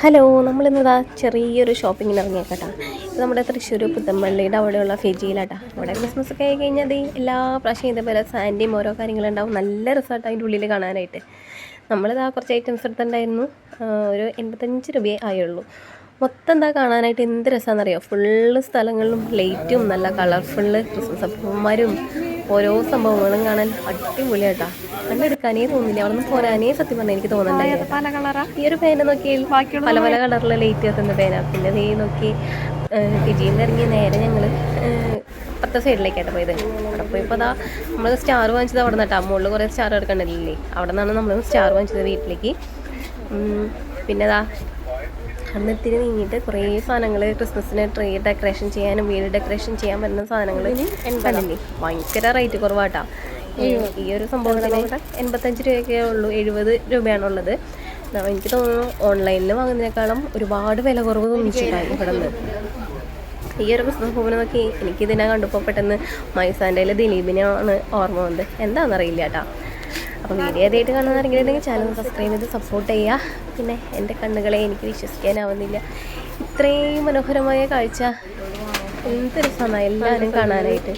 Hello നമ്മളിന്നിതാ ചെറിയൊരു ഷോപ്പിങ്ങിന് ഇറങ്ങിയേക്കട്ടാ. ഇത് നമ്മുടെ തൃശ്ശൂർ പുത്തമ്പള്ളിയുടെ അവിടെയുള്ള ഫെജിയിലാട്ടാ. അവിടെ ക്രിസ്മസ് ഒക്കെ ആയി കഴിഞ്ഞാൽ എല്ലാ പ്രാവശ്യം ഇതേപോലെ സാൻഡിയും ഓരോ കാര്യങ്ങളുണ്ടാവും. നല്ല റിസോർട്ട് അതിന്റെ ഉള്ളിൽ കാണാനായിട്ട്. നമ്മളിതാ കുറച്ച് ഐറ്റംസ് എടുത്തിട്ടുണ്ടായിരുന്നു. ഒരു എൺപത്തഞ്ച് രൂപയേ ആയുള്ളൂ. മൊത്തം എന്താ കാണാനായിട്ട് എന്ത് രസമാണെന്നറിയോ ഫുള്ള് സ്ഥലങ്ങളിലും ലൈറ്റും നല്ല കളർഫുള്ള് ക്രിസ്മസ് അപ്പന്മാരും ഓരോ സംഭവങ്ങളും കാണാൻ അടിപൊളിയാട്ടാ കണ്ടെടുക്കാനേ തോന്നില്ല. അവിടെ നിന്ന് പോരാനേ സത്യം പറഞ്ഞാൽ എനിക്ക് തോന്നുന്നുണ്ടായിരുന്നു ഈ ഒരു പേന നോക്കി പല പല കളറിലെ ലൈറ്റ് കത്തുന്ന പേന പിന്നെ ദേ നോക്കി ഫിജിയിൽ നിന്ന് ഇറങ്ങി നേരെ ഞങ്ങൾ അപ്പുറത്തെ സൈഡിലേക്കായിട്ട് പോയത്. അവിടെ പോയപ്പോൾ അതാ നമ്മൾ സ്റ്റാർ വാങ്ങിച്ചത് അവിടെ നിന്നാട്ടാ. മുകളിൽ കുറേ സ്റ്റാർ എടുക്കണ്ടല്ലേ അവിടെ നിന്നാണ് നമ്മൾ സ്റ്റാർ വാങ്ങിച്ചത് വീട്ടിലേക്ക്. പിന്നെ അതാ അന്ന് ഇത്തിരി നീങ്ങിയിട്ട് കുറേ സാധനങ്ങൾ ക്രിസ്മസിന് ട്രീ ഡെക്കറേഷൻ ചെയ്യാനും വീട് ഡെക്കറേഷൻ ചെയ്യാൻ പറ്റുന്ന സാധനങ്ങൾ കണ്ടില്ലേ? ഭയങ്കര റേറ്റ് കുറവാട്ടാ. ഈ ഒരു സംഭവത്തിന് എൺപത്തഞ്ച് രൂപയൊക്കെ ഉള്ളൂ എഴുപത് രൂപയാണുള്ളത്. എനിക്ക് തോന്നുന്നു ഓൺലൈനിൽ വാങ്ങുന്നതിനേക്കാളും ഒരുപാട് വില കുറവ് തോന്നിച്ചിട്ടാണ് ഇവിടെ നിന്ന്. ഈ ഒരു ക്രിസ്മസ് പൂവിനെ നോക്കി എനിക്കിതിനെ കണ്ടപ്പോൾ പെട്ടെന്ന് മൈസാന്റെ ദിലീപിനെയാണ് ഓർമ്മ വന്നത്. എന്താണെന്നറിയില്ല കേട്ടോ അപ്പോൾ വീഡിയോ ആദ്യമായിട്ട് കാണുന്നവരെങ്കിലും ഉണ്ടെങ്കിൽ ചാനൽ സബ്സ്ക്രൈബ് ചെയ്ത് സപ്പോർട്ട് ചെയ്യുക. പിന്നെ എന്റെ കണ്ണുകളെ എനിക്ക് വിശ്വസിക്കാനാവുന്നില്ല. ഇത്രയും മനോഹരമായ കാഴ്ച. എന്ത് രസമാണ് എല്ലാവരും കാണാനായിട്ട്.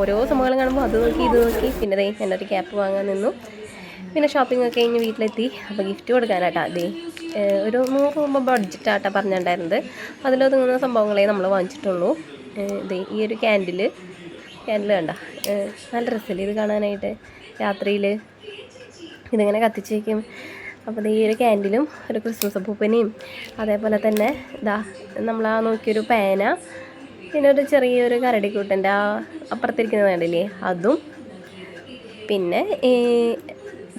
ഓരോ സംഭവങ്ങളും കാണുമ്പോൾ അത് നോക്കി ഇത് നോക്കി. പിന്നെ ദേ എന്നൊരു ക്യാപ്പ് വാങ്ങാൻ നിന്നു. പിന്നെ ഷോപ്പിംഗ് ഒക്കെ കഴിഞ്ഞ് വീട്ടിലെത്തി. അപ്പോൾ ഗിഫ്റ്റ് കൊടുക്കാനാട്ടാ അതേ ഒരു നൂറ് രൂപ ബഡ്ജറ്റാട്ടാ പറഞ്ഞിട്ടുണ്ടായിരുന്നത്. അതിലൊതുങ്ങുന്ന സംഭവങ്ങളെ നമ്മൾ വാങ്ങിച്ചിട്ടുള്ളൂ. ഈ ഒരു ക്യാൻഡിൽ ക്യാൻഡിൽ കണ്ട നല്ല രസമല്ലേ ഇത് കാണാനായിട്ട്? രാത്രിയിൽ ഇതിങ്ങനെ കത്തിച്ച് വയ്ക്കും അപ്പോൾ ഈ ഒരു ക്യാൻഡിലും ഒരു ക്രിസ്മസ് പൂപ്പനെയും അതേപോലെ തന്നെ ഇതാ നമ്മൾ ആ നോക്കിയൊരു പേന പിന്നെ ഒരു ചെറിയൊരു കരടിക്കൂട്ടന്റെ ആ അപ്പുറത്തിരിക്കുന്നത് കണ്ടില്ലേ? അതും പിന്നെ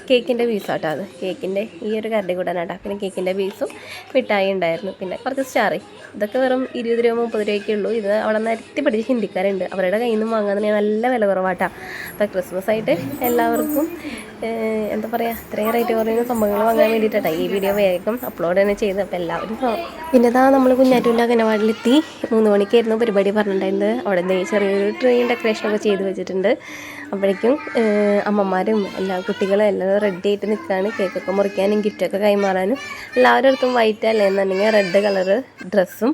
കേക്കിന്റെ പീസാട്ടോ അത്. കേക്കിന്റെ ഈ ഒരു കരടി കൂടാനാട്ടോ. പിന്നെ കേക്കിന്റെ പീസും മിഠായി ഉണ്ടായിരുന്നു. പിന്നെ കുറച്ച് സ്റ്റാറി ഇതൊക്കെ വെറും ഇരുപത് രൂപ മുപ്പത് രൂപയൊക്കെ ഉള്ളൂ. ഇത് അവിടെ നിരത്തി പഠിച്ച ഹിന്ദിക്കാരുണ്ട്. അവരുടെ കയ്യിൽ നിന്നും വാങ്ങാൻ നല്ല വില കുറവാട്ടാ. അപ്പോൾ ക്രിസ്മസ് ആയിട്ട് എല്ലാവർക്കും എന്താ പറയുക ഇത്രയും റേറ്റ് കുറയുന്ന സംഭവങ്ങൾ വാങ്ങാൻ വേണ്ടിയിട്ടാണ് ഈ വീഡിയോ വേഗം അപ്ലോഡ് തന്നെ ചെയ്ത് അപ്പോൾ എല്ലാവരും പിന്നെ ഇതാ നമ്മൾ കുഞ്ഞാറ്റൂന്റെ അംഗനവാടിയിലെത്തി. മൂന്ന് മണിക്കായിരുന്നു പരിപാടി പറഞ്ഞിട്ടുണ്ടായിരുന്നത്. അവിടെ നിന്ന് ചെറിയൊരു ട്രെയിൻ ഡെക്കറേഷനൊക്കെ ചെയ്ത് വെച്ചിട്ടുണ്ട്. അപ്പോഴേക്കും അമ്മമാരും എല്ലാ കുട്ടികളും എല്ലാവരും റെഡി ആയിട്ട് നിൽക്കുകയാണ് കേക്കൊക്കെ മുറിക്കാനും ഗിഫ്റ്റൊക്കെ കൈമാറാനും. എല്ലാവരുടെ അടുത്തും വൈറ്റ് അല്ലേ എന്നുണ്ടെങ്കിൽ റെഡ് കളറ് ഡ്രസ്സും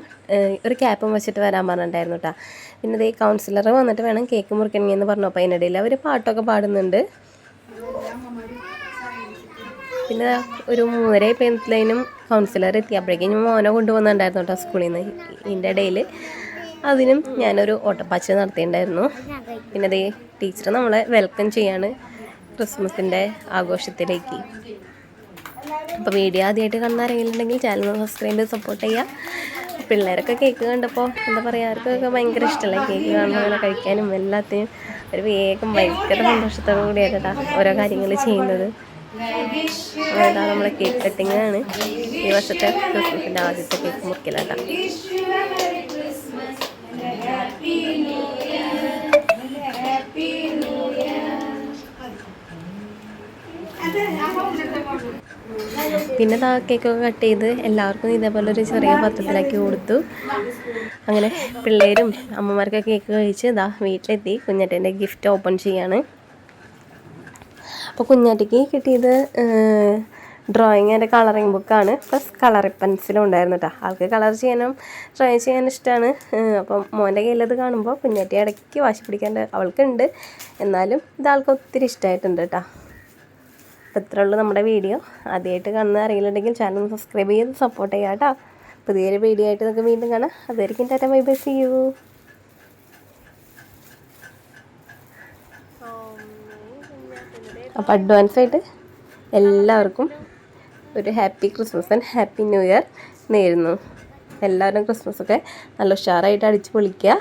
ഒരു ക്യാപ്പും വെച്ചിട്ട് വരാൻ പറഞ്ഞിട്ടുണ്ടായിരുന്നു കേട്ടോ പിന്നെ ഈ കൗൺസിലർ വന്നിട്ട് വേണം കേക്ക് മുറിക്കണമെങ്കിൽ എന്ന് പറഞ്ഞു. അപ്പോൾ അതിനിടയിൽ അവർ പാട്ടൊക്കെ പാടുന്നുണ്ട്. പിന്നെ ഒരു മൂന്നര പെൻസിലൈനും കൗൺസിലർ എത്തിയപ്പോഴേക്കും മോനെ കൊണ്ടുവന്നിട്ടുണ്ടായിരുന്നു കേട്ടോ സ്കൂളിൽ നിന്ന് ഇതിന്റെ ഇടയിൽ അതിനും ഞാനൊരു ഓട്ടപ്പാച്ച നടത്തിയിട്ടുണ്ടായിരുന്നു. പിന്നെ അതേ ടീച്ചർ നമ്മളെ വെൽക്കം ചെയ്യാണ്. ക്രിസ്മസിന്റെ ആഘോഷത്തിലേക്ക്. അപ്പോൾ വീഡിയോ ആദ്യമായിട്ട് കാണുന്ന ആരെങ്കിലും ചാനൽ സബ്സ്ക്രൈബ് ചെയ്ത് സപ്പോർട്ട് ചെയ്യുക. പിള്ളേരൊക്കെ കേക്ക് കണ്ടപ്പോൾ എന്താ പറയുക അവർക്കൊക്കെ ഭയങ്കര ഇഷ്ടമല്ലേ കേക്ക് കാണുന്നതിനെ കഴിക്കാനും എല്ലാത്തിനും. ഒരു വേഗം ഭയങ്കര സന്തോഷത്തോടു കൂടിയായിട്ടാ ഓരോ കാര്യങ്ങൾ ചെയ്യുന്നത്. അതാ നമ്മളെ കേക്ക് കട്ടിങ് ആണ്. ഈ വർഷത്തെ ക്രിസ്മസിന്റെ ആദ്യത്തെ കേക്ക് മുറിക്കലാട്ടാ പിന്നെ ദാ കേക്കൊക്കെ കട്ട് ചെയ്ത് എല്ലാവർക്കും ഇതേപോലെ ഒരു ചെറിയ പത്രത്തിലാക്കി കൊടുത്തു. അങ്ങനെ പിള്ളേരും അമ്മമാർക്കൊക്കെ കേക്ക് കഴിച്ച് ഇതാ വീട്ടിലെത്തി. കുഞ്ഞാറ്റേന്റെ ഗിഫ്റ്റ് ഓപ്പൺ ചെയ്യാണ്. അപ്പോൾ കുഞ്ഞാറ്റയ്ക്ക് കിട്ടിയത് ഡ്രോയിങ് ആൻഡ് കളറിങ് ബുക്കാണ് പ്ലസ് കളർ പെൻസിലും ഉണ്ടായിരുന്നു കേട്ടോ ആൾക്ക് കളർ ചെയ്യാനും ട്രൈ ചെയ്യാനും ഇഷ്ടമാണ് അപ്പം മോന്റെ കയ്യിലത് കാണുമ്പോൾ കുഞ്ഞാറ്റി ഇടയ്ക്ക് വാശി പിടിക്കാണ്ട് അവൾക്കുണ്ട്. എന്നാലും ഇത് ആൾക്ക് ഒത്തിരി ഇഷ്ടമായിട്ടുണ്ട് കേട്ടോ അപ്പോൾ ഇത്രേ ഉള്ളൂ നമ്മുടെ വീഡിയോ. ആദ്യമായിട്ട് കാണുന്ന അറിയില്ലുണ്ടെങ്കിൽ ചാനൽ സബ്സ്ക്രൈബ് ചെയ്ത് സപ്പോർട്ട് ചെയ്യാം കേട്ടോ. പുതിയൊരു വീഡിയോ ആയിട്ട് നമുക്ക് വീണ്ടും കാണാം. അതായിരിക്കും tata bye bye see you അപ്പോൾ അഡ്വാൻസ് ആയിട്ട് എല്ലാവർക്കും ഒരു happy Christmas and happy new year നേരുന്നു. എല്ലാവരും ക്രിസ്മസ് ഒക്കെ നല്ല ഉഷാറായിട്ട് അടിച്ച് പൊളിക്കുക.